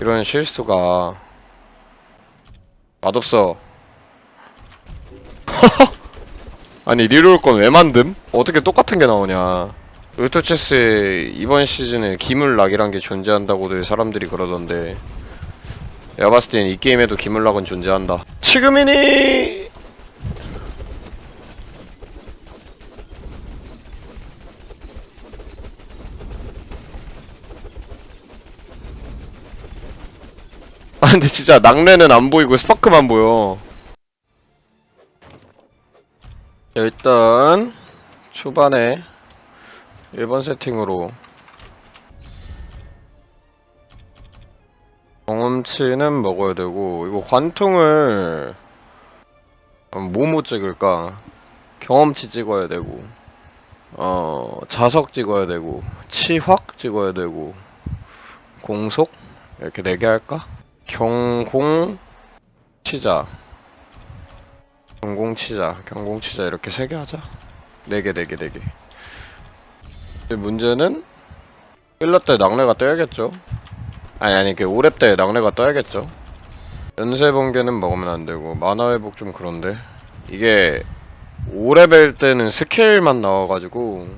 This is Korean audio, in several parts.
이런 실수가 맛없어. 아니 리롤 건 왜 만듦? 어떻게 똑같은 게 나오냐? 롤토체스에 이번 시즌에 기물락이란 게 존재한다고들 사람들이 그러던데 내가 봤을 땐 이 게임에도 기물락은 존재한다. 지금이니! 근데 진짜 낙뢰는 안 보이고 스파크만 보여. 일단 초반에 1번 세팅으로 경험치는 먹어야 되고 이거 관통을 뭐뭐 찍을까 경험치 찍어야 되고 어 자석 찍어야 되고 치확 찍어야 되고 공속 이렇게 4개 할까? 경공 치자. 경공 치자. 경공 치자. 이렇게 3개 하자. 4개 4개 4개. 근데 문제는 1러 때 낙뢰가 떠야겠죠? 아니 아니 그 5렙 때 낙뢰가 떠야겠죠? 연쇄 번개는 먹으면 안 되고 만화 회복 좀 그런데. 이게 5레벨 때는 스킬만 나와가지고.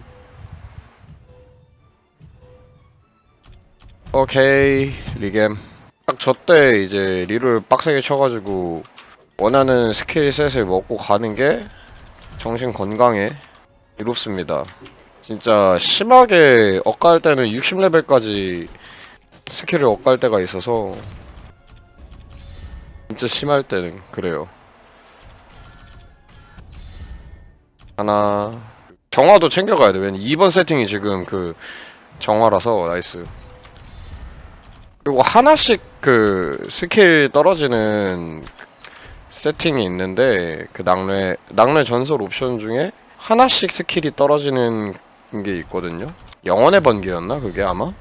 오케이 리겜 딱 저 때 이제 리를 빡세게 쳐가지고 원하는 스킬 셋을 먹고 가는 게 정신 건강에 이롭습니다 진짜 심하게 엇갈 때는 60레벨까지 스킬을 엇갈 때가 있어서 진짜 심할 때는 그래요. 하나 정화도 챙겨가야 돼. 왜냐 2번 세팅이 지금 그 정화라서 나이스. 그리고 하나씩 그 스킬 떨어지는 세팅이 있는데 그 낙뢰 낙뢰 전설 옵션 중에 하나씩 스킬이 떨어지는 게 있거든요. 영원의 번개였나 그게 아마?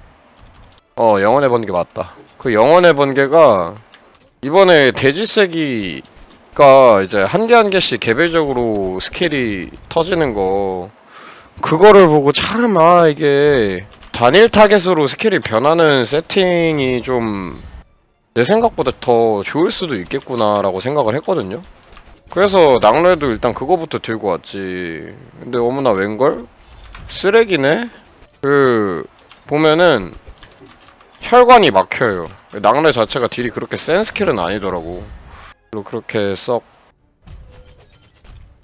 어 영원의 번개 맞다. 그 영원의 번개가 이번에 돼지세기가 이제 한 개 한 개씩 개별적으로 스킬이 터지는 거 그거를 보고 참 아 이게 단일 타겟으로 스킬이 변하는 세팅이 좀 내 생각보다 더 좋을 수도 있겠구나라고 생각을 했거든요. 그래서 낙뢰도 일단 그거부터 들고 왔지. 근데 어머나 웬걸? 쓰레기네? 그 보면은 혈관이 막혀요. 낙뢰 자체가 딜이 그렇게 센 스킬은 아니더라고. 그렇게 썩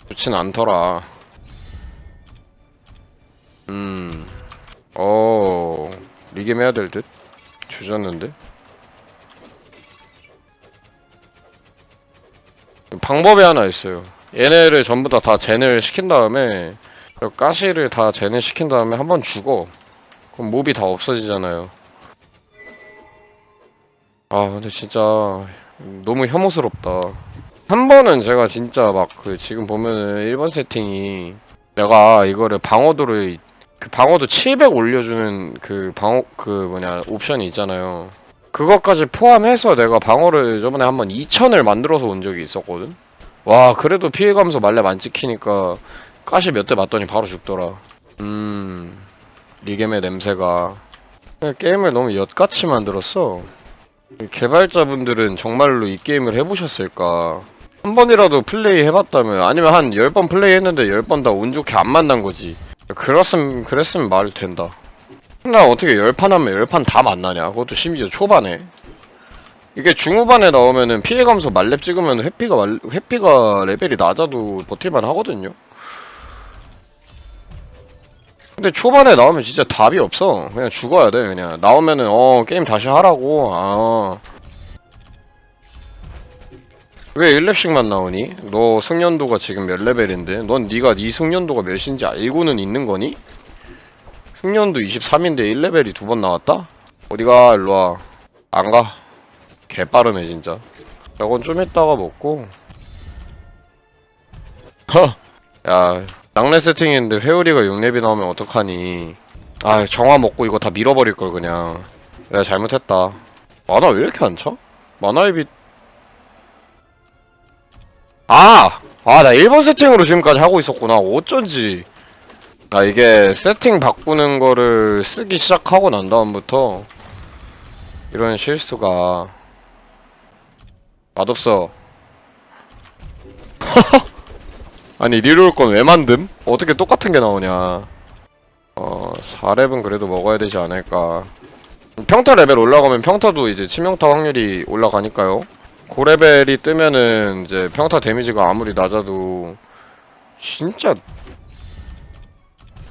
좋진 않더라. 음, 어, 리겜 해야 될 듯? 주졌는데? 방법이 하나 있어요. 얘네를 전부 다 다 젠을 시킨 다음에 가시를 다 젠을 시킨 다음에 한 번 죽어. 그럼 몹이 다 없어지잖아요. 아 근데 진짜 너무 혐오스럽다 한 번은 제가 진짜 막 그 지금 보면은 1번 세팅이 내가 이거를 방어도를 그 방어도 700 올려주는 그 방어 그 뭐냐 옵션이 있잖아요. 그것까지 포함해서 내가 방어를 저번에 한번 2000을 만들어서 온 적이 있었거든? 와 그래도 피해가면서 말렙 안 찍히니까 가시 몇 대 맞더니 바로 죽더라. 음 리겜의 냄새가. 게임을 너무 엿같이 만들었어. 개발자분들은 정말로 이 게임을 해보셨을까? 한 번이라도 플레이 해봤다면 아니면 한 10번 플레이 했는데 10번 다 운 좋게 안 만난 거지 그랬으면 그랬으면 말이 된다 나 어떻게 10판 하면 10판 다 만나냐 그것도 심지어 초반에 이게 중후반에 나오면은 피해가면서 말렙 찍으면 회피가 말, 회피가 레벨이 낮아도 버틸만 하거든요 근데 초반에 나오면 진짜 답이 없어. 그냥 죽어야 돼, 그냥. 나오면은, 어, 게임 다시 하라고. 아. 왜 1렙씩만 나오니? 너 숙련도가 지금 몇 레벨인데? 넌 네가 네 숙련도가 몇인지 알고는 있는 거니? 숙련도 23인데 1레벨이 두 번 나왔다? 어디가, 일로와. 안 가. 개 빠르네, 진짜. 저건 좀 이따가 먹고. 허! 야, 낙뢰 세팅인데 회오리가 6렙이 나오면 어떡하니 아 정화 먹고 이거 다 밀어버릴걸 그냥 내가 잘못했다 만화 왜 이렇게 안 차? 만화 앱이 아! 아 나 1번 세팅으로 지금까지 하고 있었구나. 어쩐지. 나 이게 세팅 바꾸는 거를 쓰기 시작하고 난 다음부터 이런 실수가 맛없어. 아니 리롤 건 왜 만듦? 어떻게 똑같은 게 나오냐? 어 4렙은 그래도 먹어야 되지 않을까? 평타 레벨 올라가면 평타도 이제 치명타 확률이 올라가니까요 고레벨이 뜨면은 이제 평타 데미지가 아무리 낮아도 진짜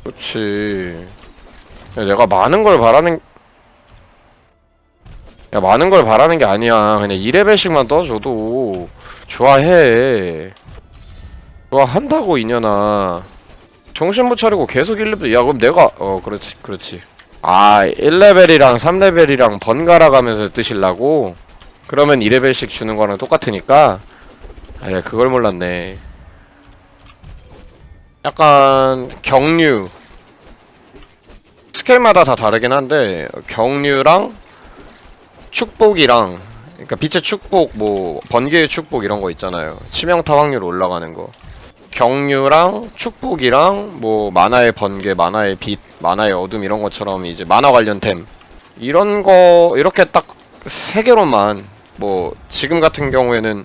그렇지. 야, 내가 많은 걸 바라는 야 많은 걸 바라는 게 아니야. 그냥 2레벨씩만 떠줘도 좋아해. 좋아한다고 이년아. 정신 못 차리고 계속 1레벨 야 그럼 내가 어 그렇지 그렇지. 아 1레벨이랑 3레벨이랑 번갈아 가면서 뜨실라고? 그러면 2레벨씩 주는 거랑 똑같으니까. 아 야 그걸 몰랐네. 약간 경류. 스케일마다 다 다르긴 한데 경류랑 축복이랑 그러니까 빛의 축복 뭐 번개의 축복 이런 거 있잖아요. 치명타 확률 올라가는 거. 경류랑 축복이랑 뭐 만화의 번개 만화의 빛 만화의 어둠 이런 것처럼 이제 만화 관련템. 이런 거 이렇게 딱 세 개로만 뭐 지금 같은 경우에는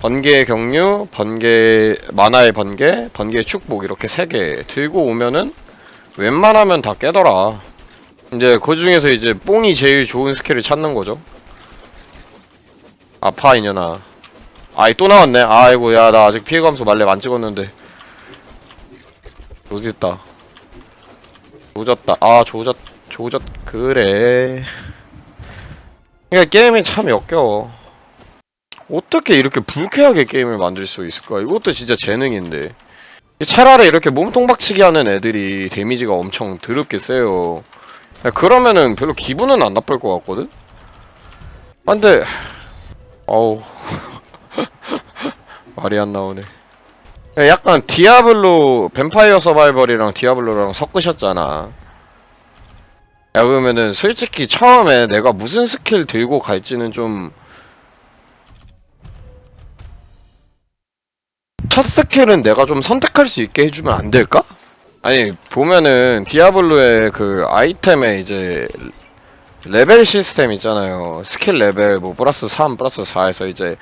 번개의 경류, 번개 만화의 번개, 번개의 축복 이렇게 세 개 들고 오면은 웬만하면 다 깨더라. 이제 그 중에서 이제 뽕이 제일 좋은 스킬을 찾는 거죠. 아파 이년아. 아이 또 나왔네. 아이고 야 나 아직 피해 감소 말렙 안 찍었는데. 조졌다. 조졌다. 아 조졌 조졌 그래. 그러니까 게임이 참 역겨워. 어떻게 이렇게 불쾌하게 게임을 만들 수 있을까? 이것도 진짜 재능인데. 차라리 이렇게 몸통 박치기 하는 애들이 데미지가 엄청 더럽게 세요. 야, 그러면은 별로 기분은 안 나쁠 것 같거든? 아, 근데, 어우. 말이 안 나오네. 야, 약간 디아블로, 뱀파이어 서바이벌이랑 디아블로랑 섞으셨잖아. 야, 그러면은 솔직히 처음에 내가 무슨 스킬 들고 갈지는 좀, 첫 스킬은 내가 좀 선택할 수 있게 해주면 안 될까? 아니 보면은 디아블로의 그 아이템에 이제 레벨 시스템 있잖아요 스킬 레벨 뭐 플러스 3 플러스 4에서 이제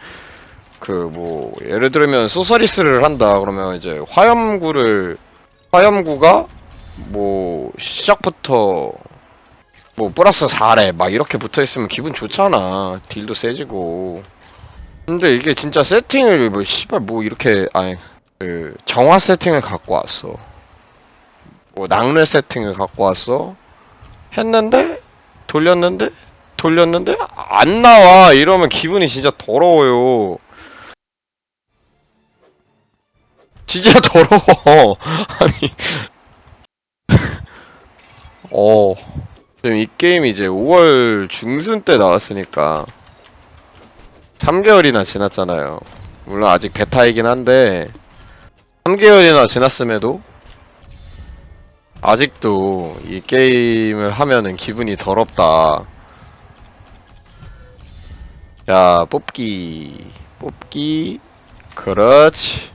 그 뭐 예를 들면 소서리스를 한다 그러면 이제 화염구를 화염구가 뭐 시작부터 뭐 플러스 4래 막 이렇게 붙어있으면 기분 좋잖아 딜도 세지고 근데 이게 진짜 세팅을 뭐 씨발 뭐 이렇게 아니 그 정화 세팅을 갖고 왔어. 뭐 낙뢰 세팅을 갖고 왔어. 했는데 돌렸는데 돌렸는데 안 나와 이러면 기분이 진짜 더러워요. 진짜 더러워. 아니 어 지금 이 게임이 이제 5월 중순 때 나왔으니까 3개월이나 지났잖아요. 물론 아직 베타이긴 한데 3개월이나 지났음에도 아직도 이 게임을 하면은 기분이 더럽다. 자, 뽑기. 뽑기. 그렇지.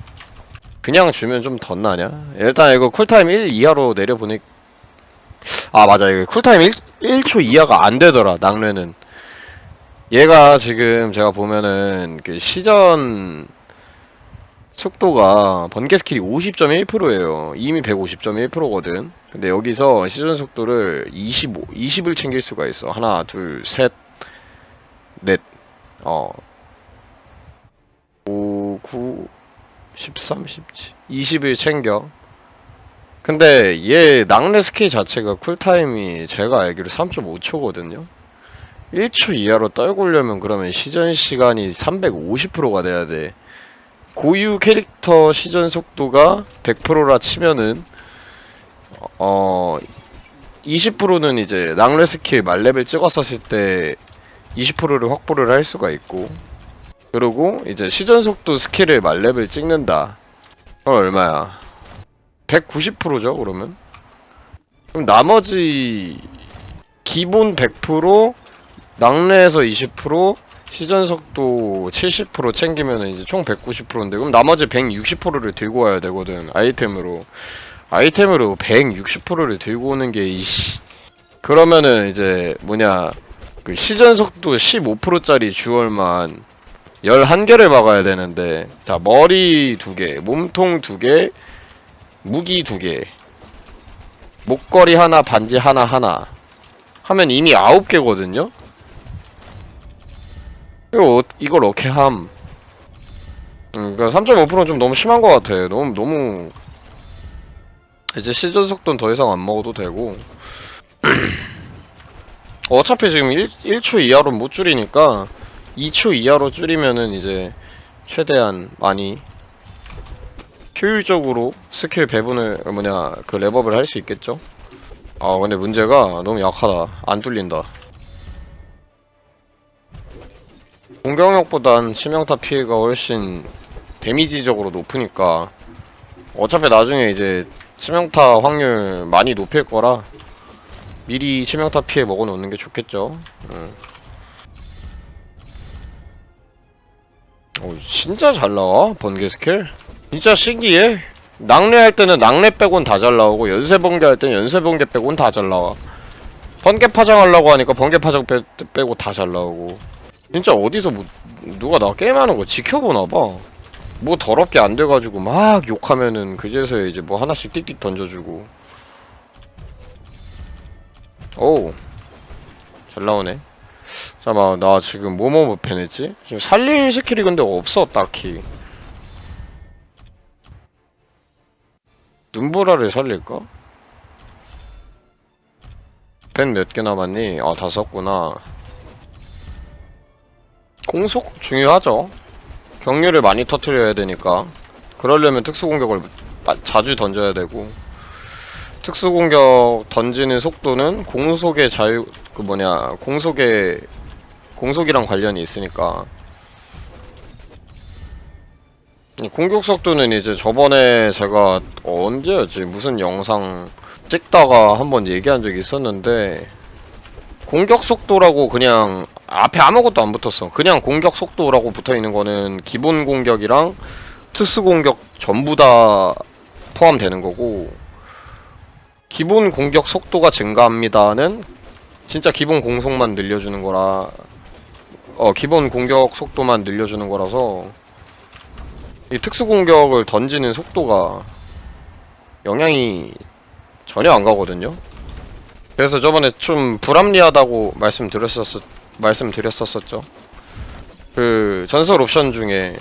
그냥 주면 좀 덧나냐? 일단 이거 쿨타임 1 이하로 내려보내. 아, 맞아. 이거 쿨타임 1, 1초 이하가 안 되더라, 낙뢰는. 얘가 지금 제가 보면은 그 시전 속도가 번개 스킬이 50.1%예요. 이미 150.1%거든. 근데 여기서 시전 속도를 25, 20을 챙길 수가 있어. 하나, 둘, 셋, 넷, 어, 5, 9, 13, 17, 20을 챙겨. 근데 얘 낙뢰 스킬 자체가 쿨타임이 제가 알기로 3.5초거든요. 1초 이하로 떨구려면 그러면 시전 시간이 350%가 돼야 돼. 고유 캐릭터 시전 속도가 100%라 치면은 어 20%는 이제 낭레 스킬 말레벨 찍었었을 때 20%를 확보를 할 수가 있고 그리고 이제 시전 속도 스킬을 말레벨 찍는다. 그럼 얼마야? 190%죠 그러면? 그럼 나머지 기본 100% 낙뢰에서 20% 시전 속도 70% 챙기면 이제 총 190%인데 그럼 나머지 160%를 들고 와야 되거든 아이템으로 아이템으로 160%를 들고 오는 게 이씨 그러면은 이제 뭐냐 그 시전 속도 15%짜리 주얼만 11개를 박아야 되는데 자 머리 2개 몸통 2개 무기 2개. 목걸이 하나 반지 하나 하나. 하면 이미 9개거든요? 이거, 어- 이걸 어떻게 함? 음, 그러니까 3.5%는 좀 너무 심한 것 같아 너무 너무. 이제 시전 속도는 더 이상 안 먹어도 되고. 어차피 지금 1, 1초 이하로 못 줄이니까 2초 이하로 줄이면은 이제 최대한 많이 효율적으로 스킬 배분을 뭐냐 그 랩업을 할 수 있겠죠 아 근데 문제가 너무 약하다 안 뚫린다 공격력보단 치명타 피해가 훨씬 데미지적으로 높으니까 어차피 나중에 이제 치명타 확률 많이 높일 거라 미리 치명타 피해 먹어 놓는 게 좋겠죠. 응. 오, 진짜 잘 나와 번개 스킬. 진짜 신기해. 낙뢰 할 때는 낙뢰 빼곤 다 잘 나오고 연쇄 번개 할 때는 연쇄 번개 빼곤 다 잘 나와. 번개 파장 하려고 하니까 번개 파장 빼, 빼고 다 잘 나오고. 진짜 어디서 뭐 누가 나 게임하는 거 지켜보나 봐. 뭐 더럽게 안 돼가지고 막 욕하면은 그제서야 이제 뭐 하나씩 띡띡 던져주고. 오우 잘 나오네 잠깐만 나 지금 뭐뭐 못 펜했지? 지금 살릴 스킬이 근데 없어 딱히 눈보라를 살릴까? 펜몇개 남았니? 아 다 썼구나. 공속 중요하죠. 경류를 많이 터트려야 되니까. 그러려면 특수공격을 마- 자주 던져야 되고. 특수공격 던지는 속도는 공속의 자유 그 뭐냐 공속의 공속이랑 관련이 있으니까. 이 공격 속도는 이제 저번에 제가 언제였지? 무슨 영상 찍다가 한번 얘기한 적이 있었는데 공격 속도라고 그냥 앞에 아무것도 안 붙었어. 그냥 공격 속도라고 붙어 있는 거는 기본 공격이랑 특수 공격 전부 다 포함되는 거고 기본 공격 속도가 증가합니다는 진짜 기본 공속만 늘려주는 거라 어 기본 공격 속도만 늘려주는 거라서 이 특수 공격을 던지는 속도가 영향이 전혀 안 가거든요. 그래서 저번에 좀 불합리하다고 말씀드렸었 말씀드렸었었죠. 그 전설 옵션 중에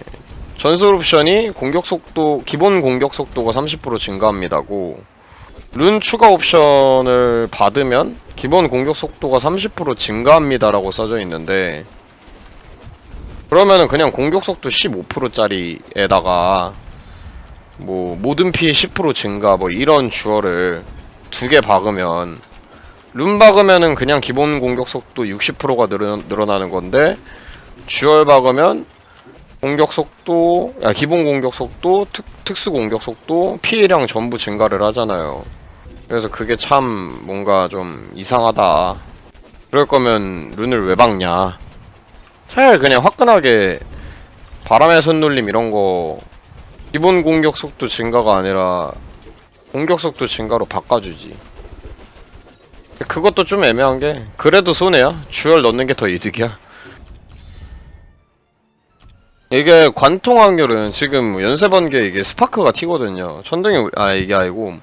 전설 옵션이 공격 속도 기본 공격 속도가 30% 증가합니다고 룬 추가 옵션을 받으면 기본 공격 속도가 30% 증가합니다라고 써져 있는데 그러면은 그냥 공격 속도 15%짜리에다가 뭐 모든 피해 10% 증가 뭐 이런 주어를 두 개 박으면 룬 박으면은 그냥 기본 공격 속도 60%가 늘어, 늘어나는 건데 주얼 박으면 공격 속도, 야, 기본 공격 속도, 특, 특수 공격 속도, 피해량 전부 증가를 하잖아요. 그래서 그게 참 뭔가 좀 이상하다. 그럴 거면 룬을 왜 박냐. 차라리 그냥 화끈하게 바람의 손놀림 이런 거 기본 공격 속도 증가가 아니라 공격 속도 증가로 바꿔주지. 그것도 좀 애매한 게 그래도 손해야. 주얼 넣는 게 더 이득이야. 이게 관통 확률은 지금 연세 번개 이게 스파크가 튀거든요. 천둥이 아 이게 아니고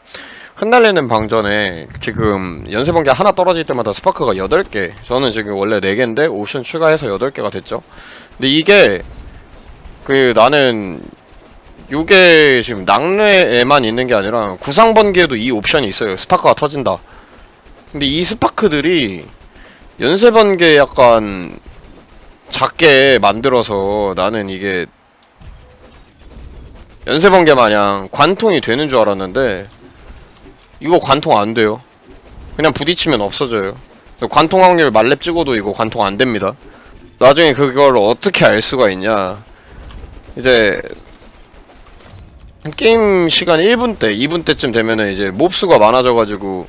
흩날리는 방전에 지금 연세 번개 하나 떨어질 때마다 스파크가 8개. 저는 지금 원래 4개인데 옵션 추가해서 8개가 됐죠. 근데 이게 그 나는 요게 지금 낙뢰에만 있는 게 아니라 구상 번개에도 이 옵션이 있어요. 스파크가 터진다. 근데 이 스파크들이 연세 번개 약간 작게 만들어서 나는 이게 연쇄번개 마냥 관통이 되는 줄 알았는데 이거 관통 안 돼요. 그냥 부딪히면 없어져요. 관통 확률 말렙 찍어도 이거 관통 안 됩니다. 나중에 그걸 어떻게 알 수가 있냐. 이제 게임 시간 1분 때, 2분 때쯤 되면은 이제 몹 수가 많아져가지고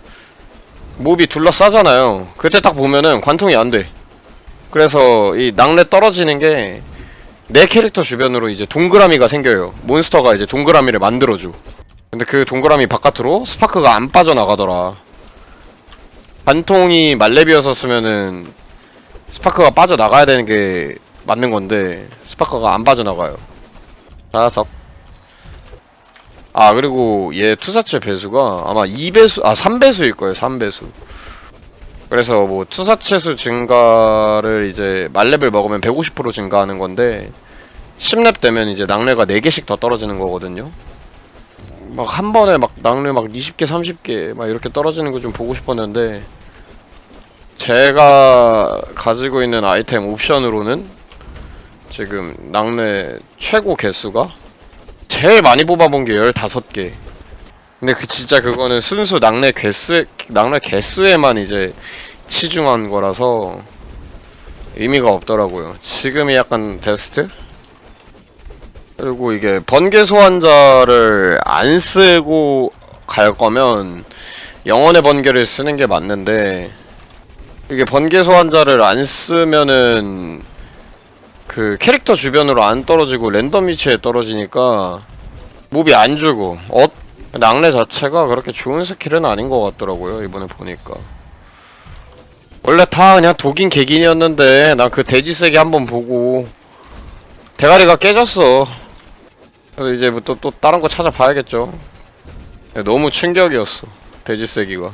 몹이 둘러싸잖아요. 그때 딱 보면은 관통이 안 돼. 그래서 이 낙뢰 떨어지는 게 내 캐릭터 주변으로 이제 동그라미가 생겨요. 몬스터가 이제 동그라미를 만들어줘. 근데 그 동그라미 바깥으로 스파크가 안 빠져나가더라. 관통이 말렙이었었으면은 스파크가 빠져나가야 되는 게 맞는 건데 스파크가 안 빠져나가요. 자석. 아 그리고 얘 투사체 배수가 아마 2배수 아 3배수일 거예요 3배수. 그래서 뭐 투사체 수 증가를 이제 말렙을 먹으면 150% 증가하는 건데 10렙 되면 이제 낙뢰가 4개씩 더 떨어지는 거거든요 막 한 번에 막 낙뢰 막 20개 30개 막 이렇게 떨어지는 거 좀 보고 싶었는데 제가 가지고 있는 아이템 옵션으로는 지금 낙뢰 최고 개수가 제일 많이 뽑아본 게 15개 근데 그 진짜 그거는 순수 낙뢰 개수에 낙뢰 개수에만 이제 치중한 거라서 의미가 없더라고요 지금이 약간 베스트? 그리고 이게 번개 소환자를 안 쓰고 갈 거면 영혼의 번개를 쓰는 게 맞는데 이게 번개 소환자를 안 쓰면은 그 캐릭터 주변으로 안 떨어지고 랜덤 위치에 떨어지니까 몹이 안 주고 어 낙뢰 자체가 그렇게 좋은 스킬은 아닌 것 같더라고요 이번에 보니까. 원래 다 그냥 독인 개긴이었는데 나 그 돼지 세기 한번 보고 대가리가 깨졌어 그래서 이제부터 또 다른 거 찾아봐야겠죠 너무 충격이었어 돼지 세기가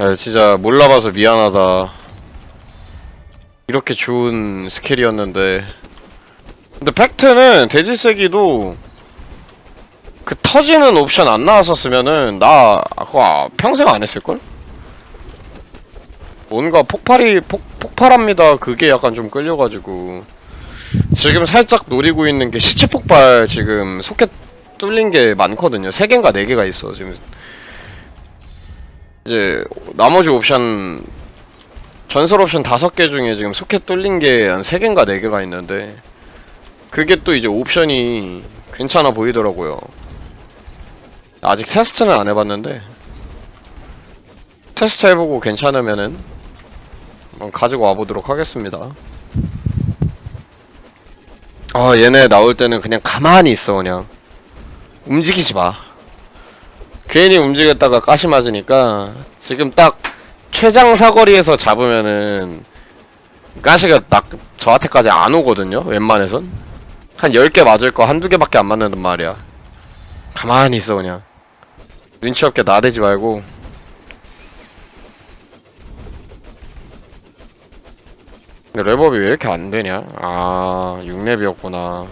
야, 진짜 몰라봐서 미안하다. 이렇게 좋은 스킬이었는데. 근데 팩트는 돼지세기도 그 터지는 옵션 안 나왔었으면은 나 그거 평생 안 했을걸? 뭔가 폭발이 폭, 폭발합니다. 그게 약간 좀 끌려가지고 지금 살짝 노리고 있는 게 시체 폭발 지금 소켓 뚫린 게 많거든요. 3개인가 4개가 있어 지금 이제 나머지 옵션 전설 옵션 다섯 개 중에 지금 소켓 뚫린 게한세 개인가 네 개가 있는데 그게 또 이제 옵션이 괜찮아 보이더라고요. 아직 테스트는 안 해봤는데 테스트 해보고 괜찮으면은 한번 가지고 와보도록 하겠습니다. 아 얘네 나올 때는 그냥 가만히 있어 그냥. 움직이지 마. 괜히 움직였다가 가시 맞으니까 지금 딱 최장 사거리에서 잡으면은 가시가 딱 저한테까지 안 오거든요 웬만해선. 한 10개 맞을 거 한두 개밖에 안 맞는단 말이야. 가만히 있어 그냥. 눈치 없게 나대지 말고 근데 랩업이 왜 이렇게 안 되냐 아 6렙이었구나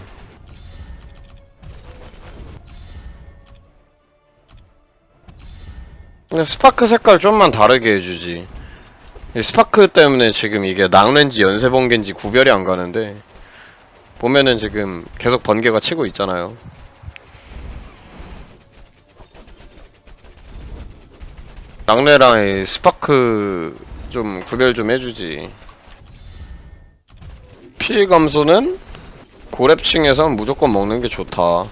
근데 스파크 색깔 좀만 다르게 해주지. 이 스파크 때문에 지금 이게 낙렌지 연쇄 번개인지 구별이 안 가는데 보면은 지금 계속 번개가 치고 있잖아요. 이 스파크 좀 구별 좀 해주지. 피해 감소는 고랩층에선 무조건 먹는 게 좋다.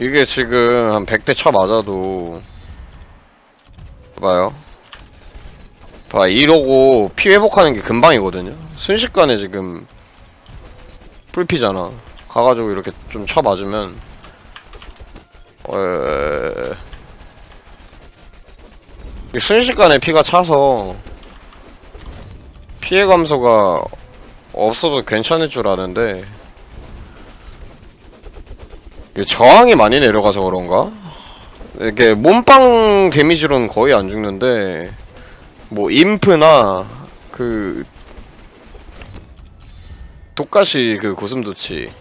이게 지금 한 100대 쳐 맞아도 봐요. 봐, 이러고 피 회복하는 게 금방이거든요. 순식간에 지금 풀피잖아. 가가지고 이렇게 좀 쳐맞으면 어... 이게 순식간에 피가 차서 피해 감소가 없어도 괜찮을 줄 아는데 이게 저항이 많이 내려가서 그런가? 이게 몸빵 데미지로는 거의 안 죽는데 뭐 인프나 그 독가시 그 고슴도치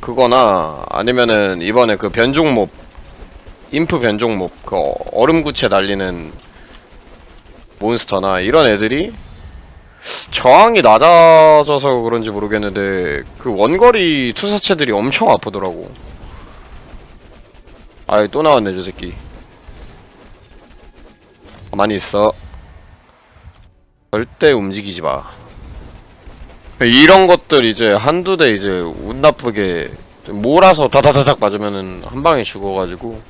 그거나 아니면은 이번에 그 변종몹 인프 변종몹 그 얼음구체 날리는 몬스터나 이런 애들이 저항이 낮아져서 그런지 모르겠는데 그 원거리 투사체들이 엄청 아프더라고. 아이 또 나왔네 저 새끼. 가만히 있어. 절대 움직이지 마. 이런 것들 이제 한두 대 이제 운 나쁘게 몰아서 다다다닥 맞으면은 한 방에 죽어가지고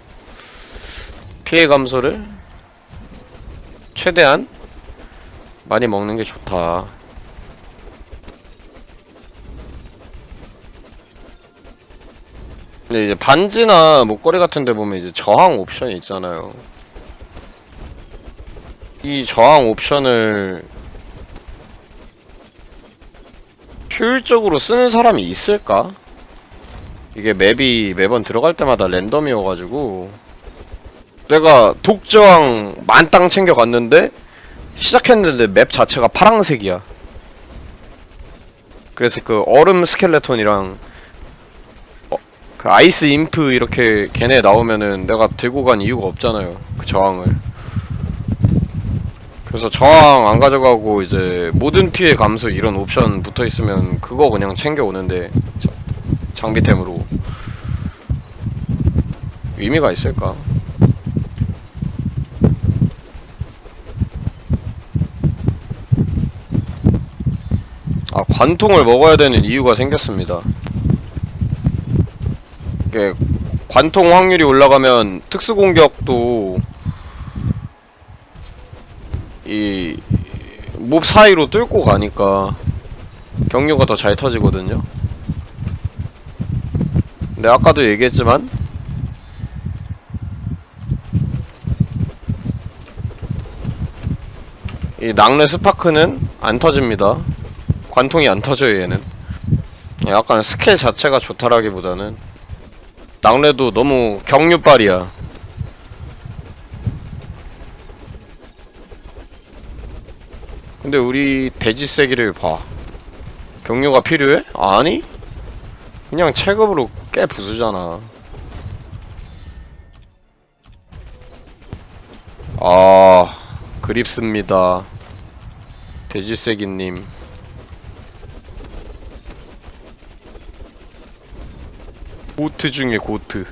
피해 감소를 최대한 많이 먹는 게 좋다. 근데 이제 반지나 목걸이 같은 데 보면 이제 저항 옵션이 있잖아요. 이 저항 옵션을 효율적으로 쓰는 사람이 있을까? 이게 맵이 매번 들어갈 때마다 랜덤이어가지고 내가 독저항 만땅 챙겨갔는데 시작했는데 맵 자체가 파랑색이야. 그래서 그 얼음 스켈레톤이랑 어, 그 아이스 인프 이렇게 걔네 나오면은 내가 들고 간 이유가 없잖아요. 그 저항을. 그래서 저항 안 가져가고 이제 모든 피해 감소 이런 옵션 붙어 있으면 그거 그냥 챙겨 오는데 자- 장비템으로. 의미가 있을까? 아 관통을 먹어야 되는 이유가 생겼습니다. 이게 관통 확률이 올라가면 특수 공격도 이 몹 사이로 뚫고 가니까 경류가 더 잘 터지거든요. 근데 아까도 얘기했지만 이 낙뢰 스파크는 안 터집니다. 관통이 안 터져요 얘는. 약간 스킬 자체가 좋다라기보다는 낙뢰도 너무 경류빨이야. 근데 우리 돼지 세기를 봐. 경류가 필요해? 아니? 그냥 체급으로 깨 부수잖아. 아, 그립습니다. 돼지세기님. 고트 중에 고트.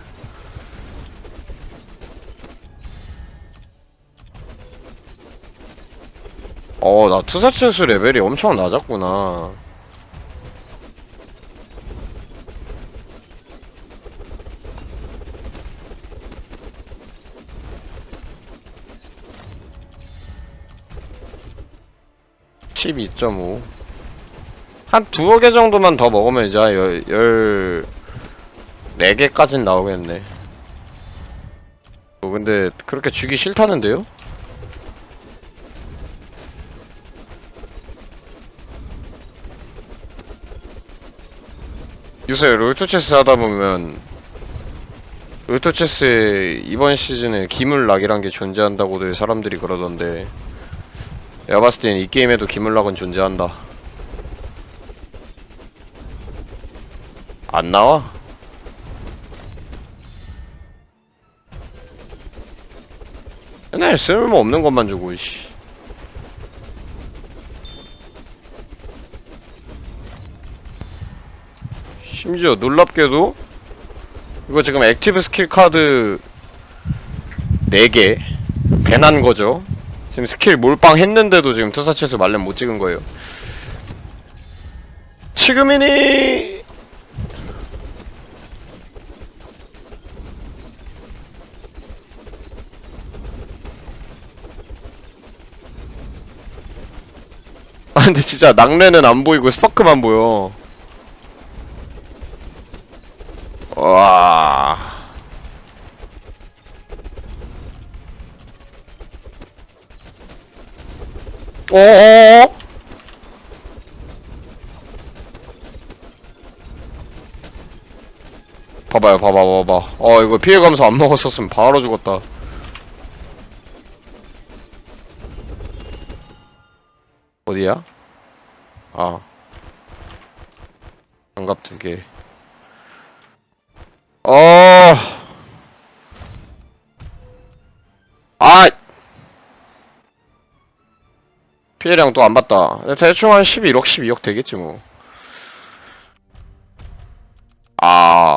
어, 나 투사체수 레벨이 엄청 낮았구나. 십이 점 오. 한 두어 개 정도만 더 먹으면 이제 열, 열, 네 개까진 나오겠네. 어, 근데 그렇게 주기 싫다는데요? 요새 롤토체스 하다 보면 롤토체스에 이번 시즌에 기물락이란 게 존재한다고들 사람들이 그러던데 내가 봤을 땐 이 게임에도 기물락은 존재한다 안 나와? 맨날 쓸모없는 것만 주고 씨. 심지어 놀랍게도 이거 지금 액티브 스킬 카드 4개. 배난 거죠. 지금 스킬 몰빵 했는데도 지금 투사체스 말렘 못 찍은 거예요. 지금이니 아 근데 진짜 낙뢰는 안 보이고 스파크만 보여 와. 어어어? 봐봐요, 봐봐, 봐봐. 어, 이거 피해가면서 안 먹었었으면 바로 죽었다. 어디야? 아. 개. 어. 아. 피해량 또 안 봤다. 대충 한 11억, 12억 되겠지 뭐. 아.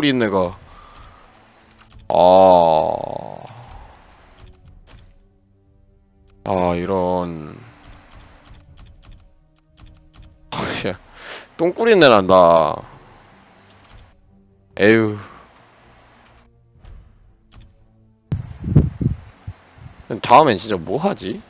똥꾸리 내가. 아... 아 이런. 야, 똥꾸리 내 난다. 에휴. 다음엔 진짜 뭐 하지?